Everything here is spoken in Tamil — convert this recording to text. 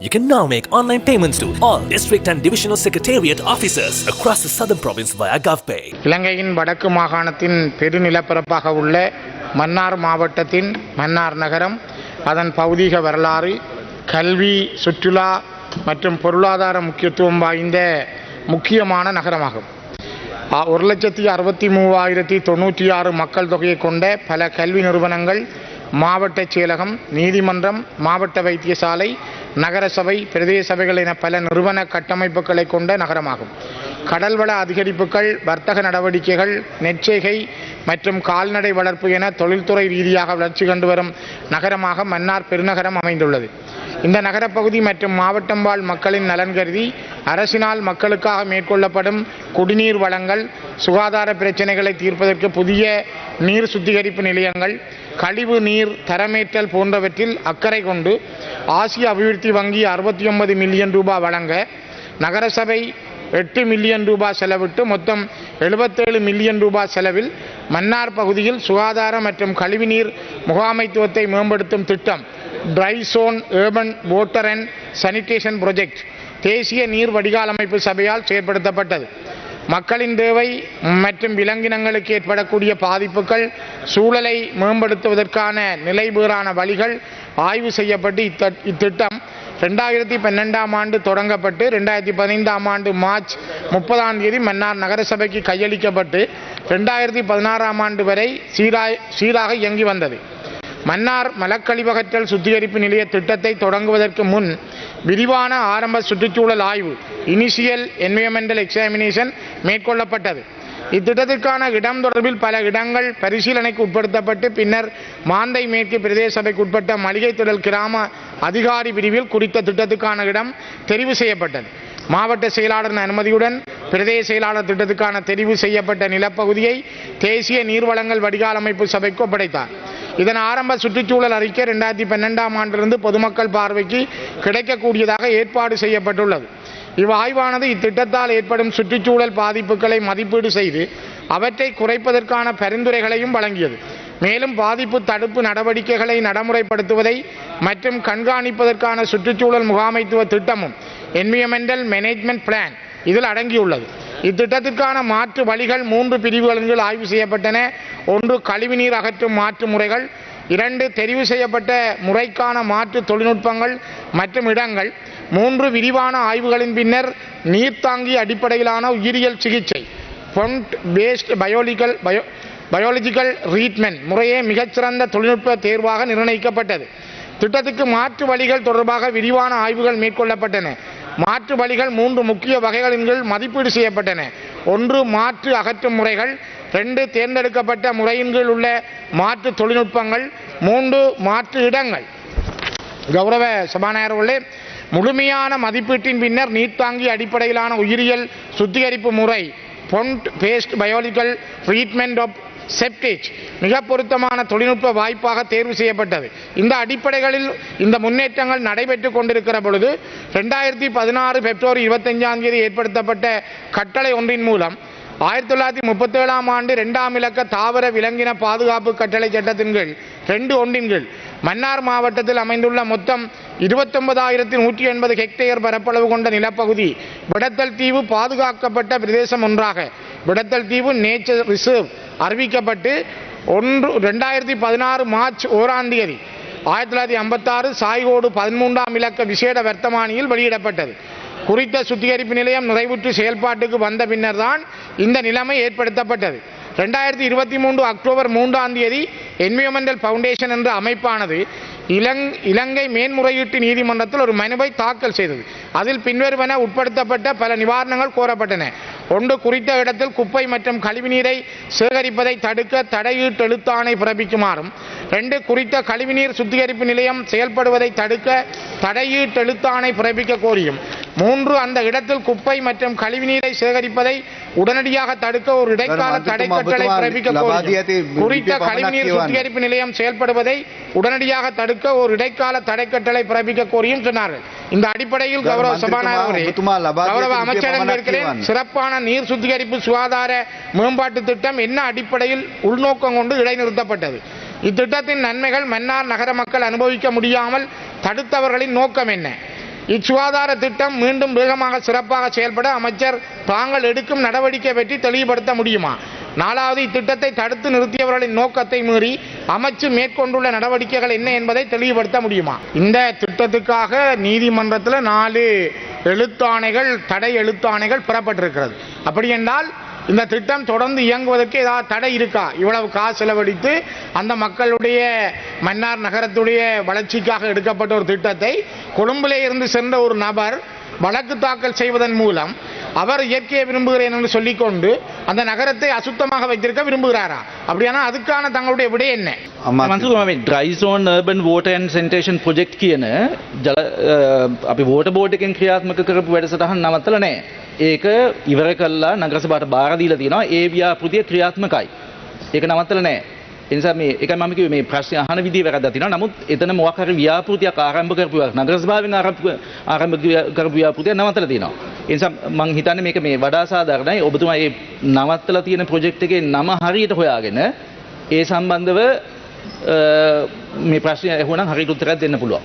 You can now make online payments to all district and divisional secretariat officers across the southern province via GovPay. இலங்கையின் வடக்கு மாகாணத்தின் பெருநிலப்பரப்பாக உள்ள மன்னார் மாவட்டத்தின் மன்னார் நகரம் அதன் பௌதீக வரலாறு கல்வி சுற்றுலா மற்றும் பொருளாதார முக்கியத்துவம் வாய்ந்த முக்கியமான நகரமாகும் ஒரு லட்சத்தி அறுபத்தி மூவாயிரத்தி தொண்ணூற்றி ஆறு மக்கள் தொகையை கொண்ட பல கல்வி நிறுவனங்கள் மாவட்ட செயலகம் நீதிமன்றம் மாவட்ட வைத்தியசாலை நகரசபை பிரதேச சபைகள் என பல நிறுவன கட்டமைப்புகளை கொண்ட நகரமாகும். கடல்வள அதிகரிப்புகள் வர்த்தக நடவடிக்கைகள் நெற்செய்கை மற்றும் கால்நடை வளர்ப்பு என தொழில்துறை ரீதியாக வளர்ச்சி கண்டு வரும் நகரமாக மன்னார் பெருநகரம் அமைந்துள்ளது. இந்த நகரப்பகுதி மற்றும் மாவட்டம் வாழ் மக்களின் நலன் கருதி அரசினால் மக்களுக்காக மேற்கொள்ளப்படும் குடிநீர் வளங்கள் சுகாதார பிரச்சனைகளை தீர்ப்பதற்கு புதிய நீர் சுத்திகரிப்பு நிலையங்கள் கழிவு நீர் தரமேற்றல் போன்றவற்றில் அக்கறை கொண்டு ஆசிய அபிவிருத்தி வங்கி அறுபத்தி ஒன்பது மில்லியன் ரூபாய் வழங்க நகரசபை எட்டு மில்லியன் ரூபாய் செலவிட்டு மொத்தம் எழுபத்தேழு மில்லியன் ரூபாய் செலவில் மன்னார் பகுதியில் சுகாதார மற்றும் கழிவுநீர் முகாமைத்துவத்தை மேம்படுத்தும் திட்டம் dry zone urban water and sanitation project தேசிய நீர் வடிகால் அமைப்பு சபையால் செயற்படுத்தப்பட்டது. மக்களின் தேவை மற்றும் விலங்கினங்களுக்கு ஏற்படக்கூடிய பாதிப்புகள் சூழலை மேம்படுத்துவதற்கான நிலைபேறான வழிகள் ஆய்வு செய்யப்பட்டு இத்த- இத்திட்டம் ரெண்டாயிரத்தி பன்னெண்டாம் ஆண்டு தொடங்கப்பட்டு ரெண்டாயிரத்தி பதினைந்தாம் ஆண்டு மார்ச் முப்பதாம் தேதி மன்னார் நகரசபைக்கு கையளிக்கப்பட்டு ரெண்டாயிரத்தி பதினாறாம் ஆண்டு வரை சீராய் சீராக இயங்கி வந்தது. மன்னார் மலக்கழிவகற்றல் சுத்திகரிப்பு நிலைய திட்டத்தை தொடங்குவதற்கு முன் விரிவான ஆரம்ப சுற்றுச்சூழல் ஆய்வு இனிஷியல் என்வியன்மெண்டல் எக்ஸாமினேஷன் மேற்கொள்ளப்பட்டது. இத்திட்டத்திற்கான இடம் தொடர்பில் பல இடங்கள் பரிசீலனைக்கு உட்படுத்தப்பட்டு பின்னர் மாந்தை மேற்கு பிரதேச சபைக்கு உட்பட்ட மளிகை திடல் கிராம அதிகாரி பிரிவில் குறித்த திட்டத்துக்கான இடம் தெரிவு செய்யப்பட்டது. மாவட்ட செயலாளரின் அனுமதியுடன் பிரதேச செயலாளர் திட்டத்துக்கான தெரிவு செய்யப்பட்ட நிலப்பகுதியை தேசிய நீர்வளங்கள் வடிகால் அமைப்பு சபைக்கு ஒப்படைத்தார். இதன் ஆரம்ப சுற்றுச்சூழல் அறிக்கை ரெண்டாயிரத்தி பன்னெண்டாம் ஆண்டிலிருந்து பொதுமக்கள் பார்வைக்கு கிடைக்கக்கூடியதாக ஏற்பாடு செய்யப்பட்டுள்ளது. இவ்வாய்வானது இத்திட்டத்தால் ஏற்படும் சுற்றுச்சூழல் பாதிப்புகளை மதிப்பீடு செய்து அவற்றை குறைப்பதற்கான பரிந்துரைகளையும் வழங்கியது. மேலும் பாதிப்பு தடுப்பு நடவடிக்கைகளை நடைமுறைப்படுத்துவதை மற்றும் கண்காணிப்பதற்கான சுற்றுச்சூழல் முகாமைத்துவ திட்டமும் என்வியமெண்டல் மேனேஜ்மெண்ட் பிளான் இதில் அடங்கியுள்ளது. இத்திட்டத்திற்கான மாற்று வழிகள் மூன்று பிரிவுகளின் கீழ் ஆய்வு செய்யப்பட்டன. ஒன்று கழிவுநீர் அகற்றும் மாற்று முறைகள் இரண்டு தெரிவு செய்யப்பட்ட முறைக்கான மாற்று தொழில்நுட்பங்கள் மற்றும் இடங்கள் மூன்று விரிவான ஆய்வுகளின் பின்னர் நீர்த்தாங்கி அடிப்படையிலான உயிரியல் சிகிச்சை pond based biological bio biological treatment முறையே மிகச்சிறந்த தொழில்நுட்ப தேர்வாக நிர்ணயிக்கப்பட்டது. திட்டத்துக்கு மாற்று வழிகள் தொடர்பாக விரிவான ஆய்வுகள் மேற்கொள்ளப்பட்டன. மாற்று வழிகள் மூன்று முக்கிய வகைகளின் கீழ் மதிப்பீடு செய்யப்பட்டன. ஒன்று மாற்று அகற்றும் முறைகள். ரெண்டு தேர்ந்தெடுக்கப்பட்ட முறையின் கீழ் உள்ள மாற்று தொழில்நுட்பங்கள். மூன்று மாற்று இடங்கள். கௌரவ சபாநாயகர் உள்ளே முழுமையான மதிப்பீட்டின் பின்னர் நீர்த்தாங்கி அடிப்படையிலான உயிரியல் சுத்திகரிப்பு முறை pond based biological treatment of septage மிக பொருத்தமான தொழில்நுட்ப வாய்ப்பாக தேர்வு செய்யப்பட்டது. இந்த அடிப்படைகளில் இந்த முன்னேற்றங்கள் நடைபெற்று கொண்டிருக்கிற பொழுது ரெண்டாயிரத்தி பதினாறு பிப்ரவரி இருபத்தஞ்சாம் தேதி ஏற்படுத்தப்பட்ட கட்டளை ஒன்றின் மூலம் ஆயிரத்தி தொள்ளாயிரத்தி முப்பத்தேழாம் ஆண்டு இரண்டாம் இலக்க தாவர விலங்கின பாதுகாப்பு கட்டளை சட்டத்தின் கீழ் ரெண்டு ஒன்றின் கீழ் மன்னார் மாவட்டத்தில் அமைந்துள்ள மொத்தம் இருபத்தொன்பதாயிரத்தி நூற்றி எண்பது ஹெக்டேயர் பரப்பளவு கொண்ட நிலப்பகுதி விடத்தல் தீவு பாதுகாக்கப்பட்ட பிரதேசம் ஒன்றாக. விடத்தல் தீவு நேச்சர் ரிசர்வ் அறிவிக்கப்பட்டு ஒன்று ரெண்டாயிரத்தி பதினாறு மார்ச் ஓராம் தேதி ஆயிரத்தி தொள்ளாயிரத்தி ஐம்பத்தாறு சாய்கோடு பதிமூன்றாம் இலக்க விசேட வர்த்தமானியில் வெளியிடப்பட்டது. குறித்த சுத்திகரிப்பு நிலையம் நிறைவுற்று செயல்பாட்டுக்கு வந்த பின்னர் தான் இந்த நிலைமை ஏற்படுத்தப்பட்டது. ரெண்டாயிரத்தி இருபத்தி மூன்று அக்டோபர் மூன்றாம் தேதி என்வியோமெண்டல் ஃபவுண்டேஷன் என்ற அமைப்பானது இலங் இலங்கை மேன்முறையீட்டு நீதிமன்றத்தில் ஒரு மனுவை தாக்கல் செய்தது. அதில் பின்வருவன உட்படுத்தப்பட்ட பல நிவாரணங்கள் கோரப்பட்டன. ஒன்று குறித்த இடத்தில் குப்பை மற்றும் கழிவுநீரை சேகரிப்பதை தடுக்க தடையீட்டெழுத்தாணை பிறப்பிக்குமாறும் ரெண்டு குறித்த கழிவுநீர் சுத்திகரிப்பு நிலையம் செயல்படுவதை தடுக்க தடையீட்டெழுத்தாணை பிறப்பிக்க கோரியும். மூன்று அந்த இடத்தில் குப்பை மற்றும் கழிவுநீரை சேகரிப்பதை உடனடியாக தடுக்க ஒரு இடைக்கால தடை கட்டளை பிறப்பிக்க குறித்த கழிவுநீர் சுத்திகரிப்பு நிலையம் செயல்படுவதை உடனடியாக தடுக்க ஒரு இடைக்கால தடை கட்டளை பிறப்பிக்க கோரியும் சொன்னார்கள். இந்த அடிப்படையில் கௌரவ சபாநாயகர் கௌரவ அமைச்சரிடம் கேட்கிறேன். சிறப்பான நீர் சுத்திகரிப்பு சுகாதார மேம்பாட்டு திட்டம் என்ன அடிப்படையில் உள்நோக்கம் கொண்டு இடைநிறுத்தப்பட்டது? இத்திட்டத்தின் நன்மைகள் மன்னார் நகர மக்கள் அனுபவிக்க முடியாமல் தடுத்தவர்களின் நோக்கம் என்ன? இச்சுகாதார திட்டம் மீண்டும் வேகமாக சிறப்பாக செயல்பட அமைச்சர் தாங்கள் எடுக்கும் நடவடிக்கை பற்றி தெளிவுபடுத்த முடியுமா? நாலாவது இத்திட்டத்தை தடுத்து நிறுத்தியவர்களின் நோக்கத்தை மீறி அமைச்சு மேற்கொண்டுள்ள நடவடிக்கைகள் என்ன என்பதை தெளிவுபடுத்த முடியுமா? இந்த திட்டத்துக்காக நீதிமன்றத்தில் நாலு எழுத்தாணைகள் தடை எழுத்தாணைகள் பெறப்பட்டிருக்கிறது. அப்படி என்றால் இந்த திட்டம் தொடர்ந்து இயங்குவதற்கு ஏதாவது தடை இருக்கா இவ்வளவு காசு செலவழித்து அந்த மக்களுடைய மன்னார் நகரத்துடைய வளர்ச்சிக்காக எடுக்கப்பட்ட ஒரு திட்டத்தை கொழும்பிலே இருந்து சென்ற ஒரு நபர் வழக்கு தாக்கல் செய்வதன் மூலம் அவர் இயற்கையை விரும்புகிறேன் என்று சொல்லிக்கொண்டு அந்த நகரத்தை அசுத்தமாக வைத்திருக்க விரும்புகிறாரா அப்படியானா அதுக்கான தங்களுடைய விடை என்ன මන්තුම මේ ඩ්‍රයිසෝන්ර්බන් වෝටන් සෙන්ටේෂන් ප්‍රජෙක්් කියන ජල අ, අපි වෝට බෝඩ්කෙන් ක්‍රියාත්මක කරපු වැඩසටහන් නවත්තල නෑ ඒක ඉවර කල්ලා නගරසබට බාරදීල තියෙනවා. ඒ ව්‍යාපෘතිය ක්‍රියාත්මකයි. ඒක නවත්තල නෑ එනිසා මේ එක මක මේ ප්‍රශ්න අහන විදි වැරද තින නමුත් එතන මොකර ව්‍යාපෘතියක් ආරම්භ කරපුවක් නගරස්භාවෙන් ආරම්භ කරපු ව්‍යාපෘතිය නවත්තල තියෙනවා. එනිසා මං හිතන්නේ මේක මේ වඩා සාධාරණයි. ඔබතුමා මේ නවත්තලා තියෙන ප්‍රොජෙක්ට් එකේ නම හරියට හොයාගෙන ඒ සම්බන්ධව අ, මේ ප්‍රශ්නය ඇහුවනම් හරියට උත්තරයක් දෙන්න පුළුවන්.